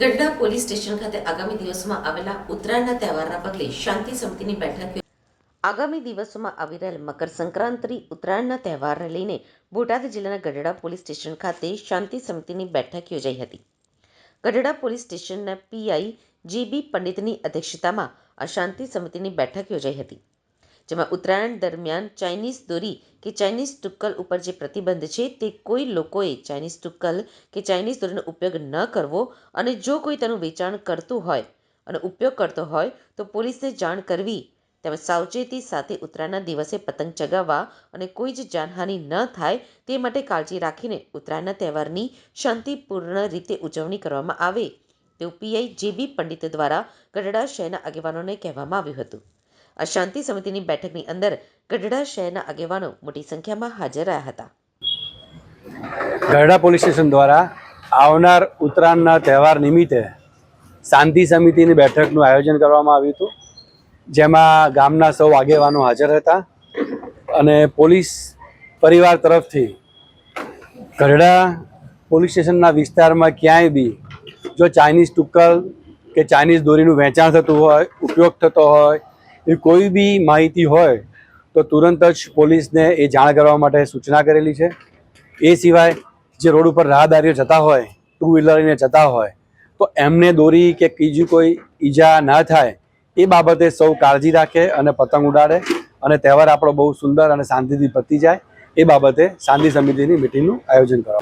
Gadhada police station ખાતે આગામી દિવસોમાં આવેલા ઉત્તરાયણના તહેવારના પગલે શાંતિ સમિતિની બેઠક આગામી દિવસોમાં આવી રહેલ મકર સંક્રાંતિ, ઉત્તરાયણના તહેવારને લઈને બોટાદ જિલ્લાના ગઢડા પોલીસ સ્ટેશન ખાતે શાંતિ સમિતિની બેઠક યોજાઈ હતી. ગઢડા પોલીસ સ્ટેશનના પીઆઈ જીબી પંડિતની અધ્યક્ષતામાં આ શાંતિ સમિતિની બેઠક યોજાઈ હતી. જેમાં ઉત્તરાયણ દરમિયાન ચાઇનીઝ દોરી કે ચાઇનીઝ ટુક્કલ ઉપર જે પ્રતિબંધ છે તે કોઈ લોકોએ ચાઇનીઝ ટુક્કલ કે ચાઇનીઝ દોરીનો ઉપયોગ ન કરવો અને જો કોઈ તેનું વેચાણ કરતું હોય અને ઉપયોગ કરતો હોય તો પોલીસને જાણ કરવી તેમજ સાવચેતી સાથે ઉત્તરાયણના દિવસે પતંગ ચગાવવા અને કોઈ જ જાનહાનિ ન થાય તે માટે કાળજી રાખીને ઉત્તરાયણના તહેવારની શાંતિપૂર્ણ રીતે ઉજવણી કરવામાં આવે તેવું પીઆઈ જેબી પંડિત દ્વારા ગઢડા શહેરના આગેવાનોને કહેવામાં આવ્યું હતું. આ શાંતિ સમિતિની બેઠકની અંદર ગઢડા શહેરના આગેવાનો મોટી સંખ્યામાં હાજર રહ્યા હતા. ગઢડા પોલીસ સ્ટેશન દ્વારા આવનાર ઉત્તરાયણના તહેવાર નિમિત્તે શાંતિ સમિતિની બેઠકનું આયોજન કરવામાં આવ્યું હતું, જેમાં ગામના સૌ આગેવાનો હાજર હતા અને પોલીસ પરિવાર તરફથી ગઢડા પોલીસ સ્ટેશનના વિસ્તારમાં ક્યાંય બી જો ચાઇનીઝ ટુક્કલ કે ચાઇનીઝ દોરીનું વેચાણ થતું હોય, ઉપયોગ થતો હોય એ કોઈ બી માહિતી હોય તો તુરંત જ પોલીસને એ જાણ કરવા માટે સૂચના કરેલી છે. એ સિવાય જે રોડ ઉપર રાહદારીઓ જતા હોય ટુ વ્હીલર લઈને જતા હોય, તો એમને દોરી કે બીજી કોઈ ઈજા ના થાય એ બાબતે સૌ કાળજી રાખે અને પતંગ ઉડાડે અને તહેવાર આપણો બહુ સુંદર અને શાંતિથી પતી જાય એ બાબતે શાંતિ સમિતિની મિટિંગનું આયોજન કરવામાં